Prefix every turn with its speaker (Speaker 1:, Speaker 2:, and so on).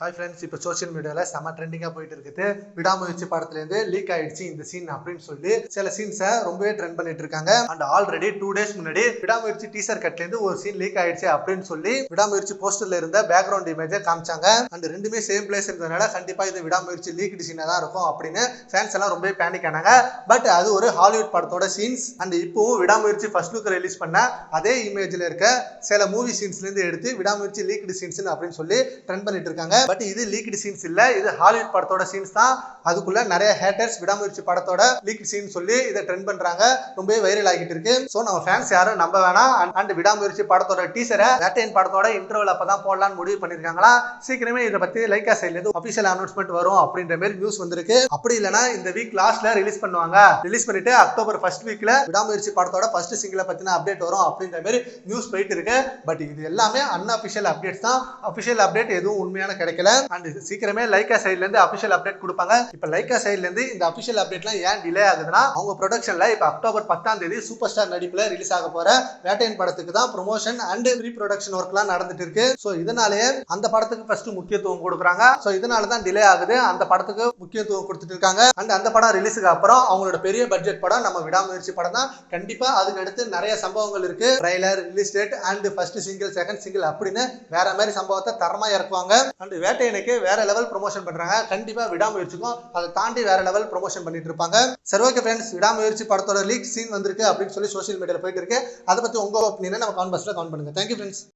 Speaker 1: Hi friends இப்போ social மீடியாவில் செம ட்ரெண்டிங்காக போயிட்டு இருக்குது. விடாமுயற்சி படத்துலேருந்து லீக் ஆயிடுச்சு இந்த சீன் அப்படின்னு சொல்லி சில சீன்ஸை ரொம்பவே ட்ரெண்ட் பண்ணிட்டு இருக்காங்க. அண்ட் ஆல்ரெடி டூ டேஸ் முன்னாடி விடாமுயற்சி டீசர் கட்லேருந்து ஒரு சீன் லீக் ஆயிடுச்சு அப்படின்னு சொல்லி விடாமுயற்சி போஸ்டர்ல இருந்த பேக்ரவுண்ட் இமேஜை காமிச்சாங்க. அண்ட் ரெண்டுமே சேம் பிளேஸ் இருந்ததுனால கண்டிப்பாக இது விடாமுயற்சி லீக்டு சீனாக தான் இருக்கும் அப்படின்னு ஃபேன்ஸ் எல்லாம் ரொம்பவே பேனிக் ஆனாங்க. பட் அது ஒரு ஹாலிவுட் படத்தோட சீன்ஸ் அண்ட் இப்போவும் விடாமுயற்சி ஃபர்ஸ்ட் லுக் ரிலீஸ் பண்ண அதே இமேஜில் இருக்க சில மூவி சீன்ஸ்லேருந்து எடுத்து விடாமுயற்சி லீக்டு சீன்ஸ் அப்படின்னு சொல்லி ட்ரெண்ட் பண்ணிட்டு இருக்காங்க. பட் இது லீக்டு சீன்ஸ் இல்ல. இது ஹாலிவுட் படத்தோட சீன்ஸ் தான். அதுக்குள்ள நிறைய ஹேட்டர்ஸ் விடாமுயற்சி படத்தோட லீக்டு சீன் சொல்லி இதை ட்ரெண்ட் பண்றாங்க. ரொம்பவே வைரல் ஆகிட்டு இருக்கு. ஸோ நம்ம ஃபேன்ஸ் யாரும் நம்ப வேணாம். அண்ட் விடாமுயற்சி படத்தோட டீசரை வேட்டையன் படத்தோட இன்டர்வல் அப்பதான் போடலாம்னு முடிவு பண்ணிருக்காங்களா? சீக்கிரமே இதை பத்தி லைக்கா சைட்ல இருந்து அபிஷியல் அனௌன்ஸ்மெண்ட் வரும் அப்படின்ற மாதிரி நியூஸ் வந்திருக்கு. அப்படி இல்லைன்னா இந்த வீக் லாஸ்ட்ல ரிலீஸ் பண்ணுவாங்க. ரிலீஸ் பண்ணிட்டு அக்டோபர் ஃபர்ஸ்ட் வீக்ல விடாமுயற்சி படத்தோட ஃபர்ஸ்ட் சிங்கிளை பத்தின அப்டேட் வரும் அப்படின்ற மாதிரி நியூஸ் போயிட்டு இருக்கு. பட் இது எல்லாமே அன்அபிஷியல் அப்டேட்ஸ் தான். அபிஷியல் அப்டேட் எதுவும் உண்மையான கிடைக்கும் கிடைக்கல. அண்ட் சீக்கிரமே லைக்கா சைட்ல இருந்து அபிஷியல் அப்டேட் கொடுப்பாங்க. இப்ப லைக்கா சைட்ல இருந்து இந்த அபிஷியல் அப்டேட்லாம் ஏன் டிலே ஆகுதுன்னா அவங்க ப்ரொடக்ஷன்ல இப்ப அக்டோபர் பத்தாம் தேதி சூப்பர் ஸ்டார் நடிப்புல ரிலீஸ் ஆக போற வேட்டையன் படத்துக்கு தான் ப்ரொமோஷன் அண்ட் ப்ரீ ப்ரொடக்ஷன் ஒர்க்லாம் நடந்துட்டு இருக்கு. ஸோ இதனாலேயே அந்த படத்துக்கு ஃபர்ஸ்ட் முக்கியத்துவம் கொடுக்குறாங்க. ஸோ இதனால தான் டிலே ஆகுது. அந்த படத்துக்கு முக்கியத்துவம் கொடுத்துட்டு இருக்காங்க. அண்ட் அந்த படம் ரிலீஸுக்கு அப்புறம் அவங்களோட பெரிய பட்ஜெட் படம் நம்ம விடாமுயற்சி படம் தான். கண்டிப்பா அதுக்கு அடுத்து நிறைய சம்பவங்கள் இருக்கு. Trailer release date and first single second single அப்படின்னு வேற மாதிரி சம்பவத்தை தரமா இறக்குவாங்க. அண்ட் வேட்டையனுக்கு வேற லெவல் ப்ரொமோஷன் பண்றாங்க. கண்டிப்பா விடாமுயற்சிக்கும். அதை தாண்டி வேற லெவல் ப்ரொமோஷன் பண்ணிட்டு இருப்பாங்க. சரி ஓகே ஃப்ரெண்ட்ஸ் விடாமுயற்சி படத்தோட லீக் சீன் வந்திருக்கு அப்படின்னு சொல்லி சோஷியல் மீடியாவில் போயிட்டு இருக்கு. அதை பத்தி உங்க ஒப்பீனியனை நம்ம கான் கவுண்ட் பண்ணுங்க. Thank you friends